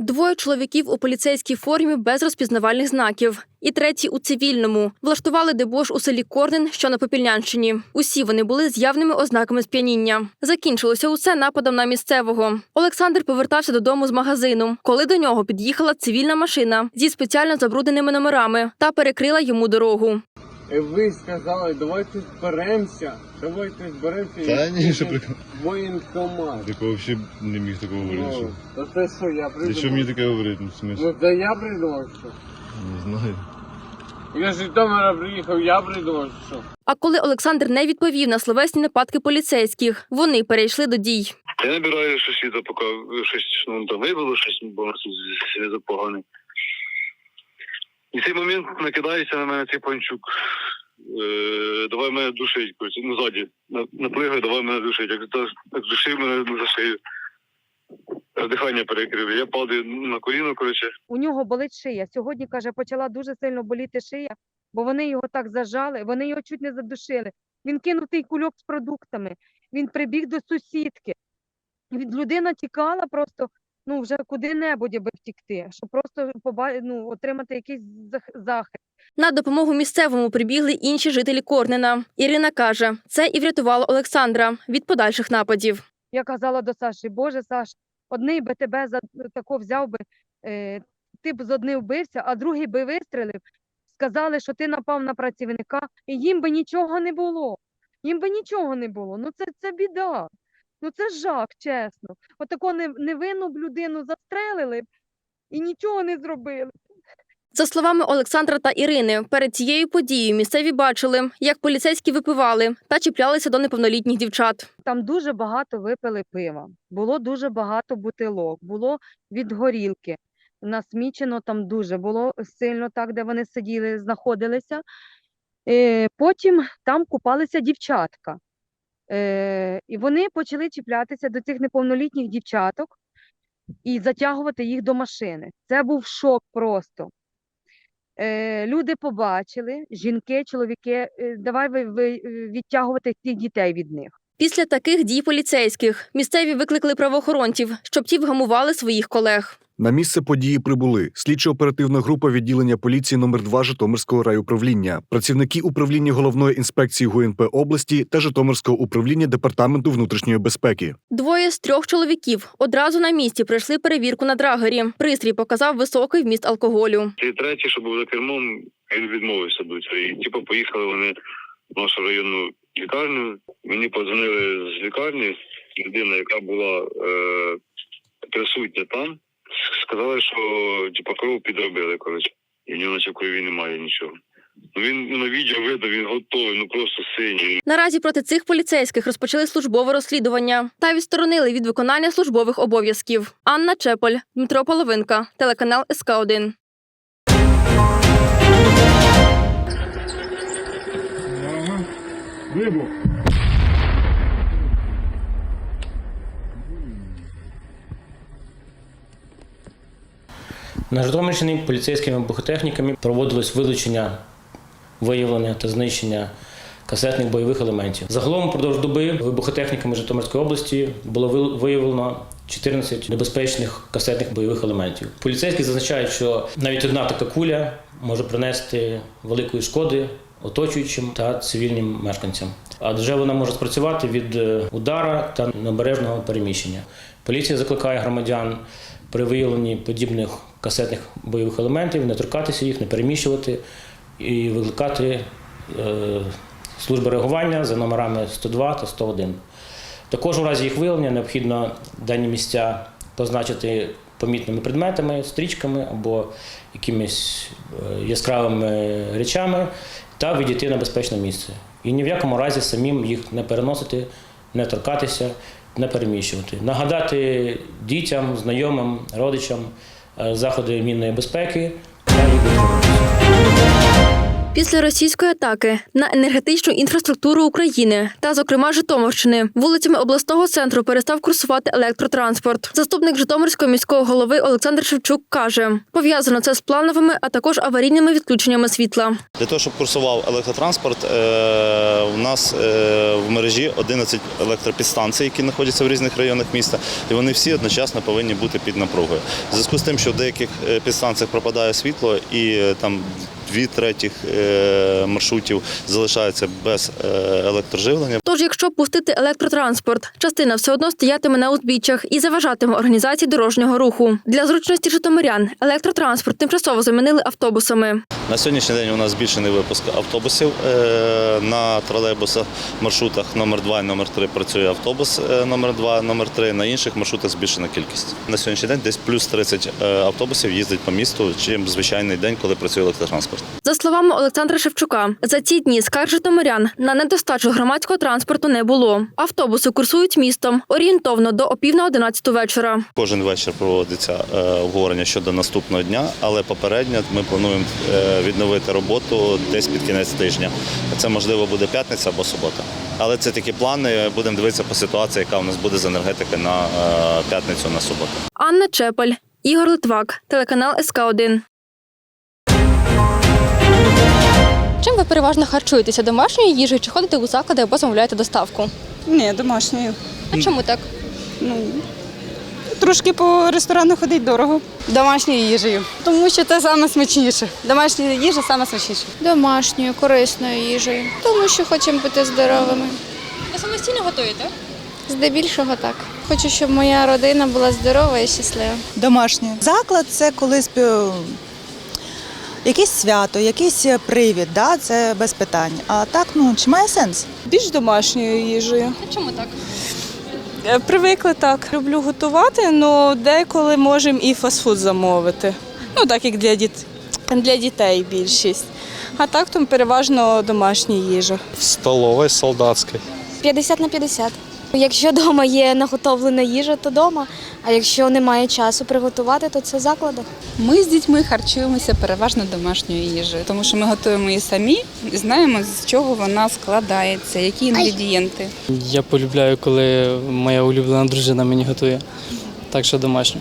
Двоє чоловіків у поліцейській формі без розпізнавальних знаків, і третій у цивільному влаштували дебош у селі Корнин, що на Попільнянщині. Усі вони були з явними ознаками сп'яніння. Закінчилося усе нападом на місцевого. Олександр повертався додому з магазину, коли до нього під'їхала цивільна машина зі спеціально забрудненими номерами та перекрила йому дорогу. І ви сказали, давайте зберемося, давайте зберемося Та ні, що прикол. воєнкомат. Такого взагалі не міг такого говорити. Ну, Що... то це що, я Для придумав? чого мені таке говорити? Ну, в? Ну це я придумав, що? Не знаю. Я з Житомира приїхав, я придумав, що? А коли Олександр не відповів на словесні нападки поліцейських, вони перейшли до дій. Я набираю сусіда, поки щось ну, там вибило, щось, бо у нас зв'язок поганий. І в цей момент накидається на мене цей панчук. Е, давай мене душить, коротше, ну ззаді. Наплигай, давай мене душить. Як, душив мене за шию. Дихання перекрив. Я падаю на коліно, коротше. у нього болить шия. Сьогодні, каже, почала дуже сильно боліти шия, бо вони його так зажали, вони його чуть не задушили. Він кинув той кульок з продуктами, він прибіг до сусідки. Людина тікала просто ну, вже куди-небудь, аби втікти, щоб просто ну, отримати якийсь зах- захист. На допомогу місцевому прибігли інші жителі Корнена. Ірина каже, це і врятувало Олександра від подальших нападів. Я казала до Саші, Боже, Саш, одний би тебе за тако взяв би, е, ти б з одним вбився, а другий би вистрелив. Сказали, що ти напав на працівника, і їм би нічого не було. Їм би нічого не було. Ну це, це біда. Ну це жах, чесно. Отако не, невинну б людину застрелили б і нічого не зробили. За словами Олександра та Ірини, перед цією подією місцеві бачили, як поліцейські випивали та чіплялися до неповнолітніх дівчат. Там дуже багато випили пива, було дуже багато бутилок, було від горілки. Насмічено там дуже було сильно так, де вони сиділи, знаходилися. Е, потім там купалися дівчатка. Е, і вони почали чіплятися до цих неповнолітніх дівчаток і затягувати їх до машини. Це був шок просто. Е, люди побачили, жінки, чоловіки, е, давай ви, ви е, відтягувати цих дітей від них. Після таких дій поліцейських місцеві викликали правоохоронців, щоб ті вгамували своїх колег. На місце події прибули слідчо-оперативна група відділення поліції номер 2 Житомирського райуправління, працівники управління головної інспекції ГУНП області та Житомирського управління департаменту внутрішньої безпеки. Двоє з трьох чоловіків одразу на місці пройшли перевірку на драгері. Пристрій показав високий вміст алкоголю. І третій, що був за кермом, він відмовився бути. І типу поїхали вони в нашу районну лікарню. Мені подзвонили з лікарні, людина, яка була е, присутня там, сказали, що типу, кров підробили, коротше. І в нього наче в крові немає нічого. Ну він ну, на відео видно, він готовий, ну просто синій. Наразі проти цих поліцейських розпочали службове розслідування та відсторонили від виконання службових обов'язків. Анна Чеполь, Дмитро Половинка, телеканал СК 1 Вибух. На Житомирщині поліцейськими вибухотехніками проводилось вилучення, виявлення та знищення касетних бойових елементів. Загалом впродовж доби вибухотехніками Житомирської області було ви- виявлено 14 небезпечних касетних бойових елементів. Поліцейські зазначають, що навіть одна така куля може принести великої шкоди оточуючим та цивільним мешканцям. Адже вона може спрацювати від е, удара та необережного переміщення. Поліція закликає громадян при виявленні подібних касетних бойових елементів не торкатися їх, не переміщувати і викликати е, служби реагування за номерами 102 та 101. Також у разі їх виявлення необхідно дані місця позначити помітними предметами, стрічками або якимись е, яскравими речами та відійти на безпечне місце. І ні в якому разі самим їх не переносити, не торкатися, не переміщувати. Нагадати дітям, знайомим, родичам е, заходи мінної безпеки та їх. Після російської атаки на енергетичну інфраструктуру України та, зокрема, Житомирщини, вулицями обласного центру перестав курсувати електротранспорт. Заступник Житомирського міського голови Олександр Шевчук каже, пов'язано це з плановими, а також аварійними відключеннями світла. Для того, щоб курсував електротранспорт, е, у нас е, в мережі 11 електропідстанцій, які знаходяться в різних районах міста, і вони всі одночасно повинні бути під напругою. В зв'язку з тим, що в деяких е, підстанціях пропадає світло і там дві третіх е, маршрутів залишаються без е, електроживлення. Тож, якщо пустити електротранспорт, частина все одно стоятиме на узбіччях і заважатиме організації дорожнього руху. Для зручності житомирян електротранспорт тимчасово замінили автобусами. На сьогоднішній день у нас збільшений випуск автобусів. Е, На тролейбусах маршрутах номер 2 і номер 3 працює автобус е, номер 2 номер 3 На інших маршрутах збільшена кількість. На сьогоднішній день десь плюс 30 е, автобусів їздить по місту, чим звичайний день, коли працює електротранспорт. За словами Олександра Шевчука, за ці дні скарг житомирян на недостачу громадського транспорту не було. Автобуси курсують містом орієнтовно до опів на 11 вечора. Кожен вечір проводиться е, обговорення щодо наступного дня, але попередньо ми плануємо е, відновити роботу десь під кінець тижня. Це можливо буде п'ятниця або субота. Але це такі плани. Будемо дивитися по ситуації, яка у нас буде з енергетики на е, п'ятницю на суботу. Анна Чепель, Ігор Литвак, телеканал СК 1 Чим ви переважно харчуєтеся домашньою їжею чи ходите у заклади або замовляєте доставку? Ні, домашньою. А чому так? Ну, трошки по ресторану ходить дорого. Домашньою їжею, тому що це саме смачніше. Домашня їжа саме смачніше. Домашньою, корисною їжею, тому що хочемо бути здоровими. Ви самостійно готуєте? Здебільшого так. Хочу, щоб моя родина була здорова і щаслива. Домашнє. Заклад це коли спів... якесь свято, якийсь привід, да, це без питань. А так, ну, чи має сенс? Більш домашньою їжею. А чому так? Е, Привикли так. Люблю готувати, але деколи можемо і фастфуд замовити. Ну, так як для, діт... для дітей більшість. А так там переважно домашня їжа. В столовій солдатській. 50 на 50. Якщо вдома є наготовлена їжа, то вдома. А якщо немає часу приготувати, то це заклади. Ми з дітьми харчуємося переважно домашньою їжею, тому що ми готуємо її самі і знаємо, з чого вона складається, які інгредієнти. Я полюбляю, коли моя улюблена дружина мені готує. Так що домашньо.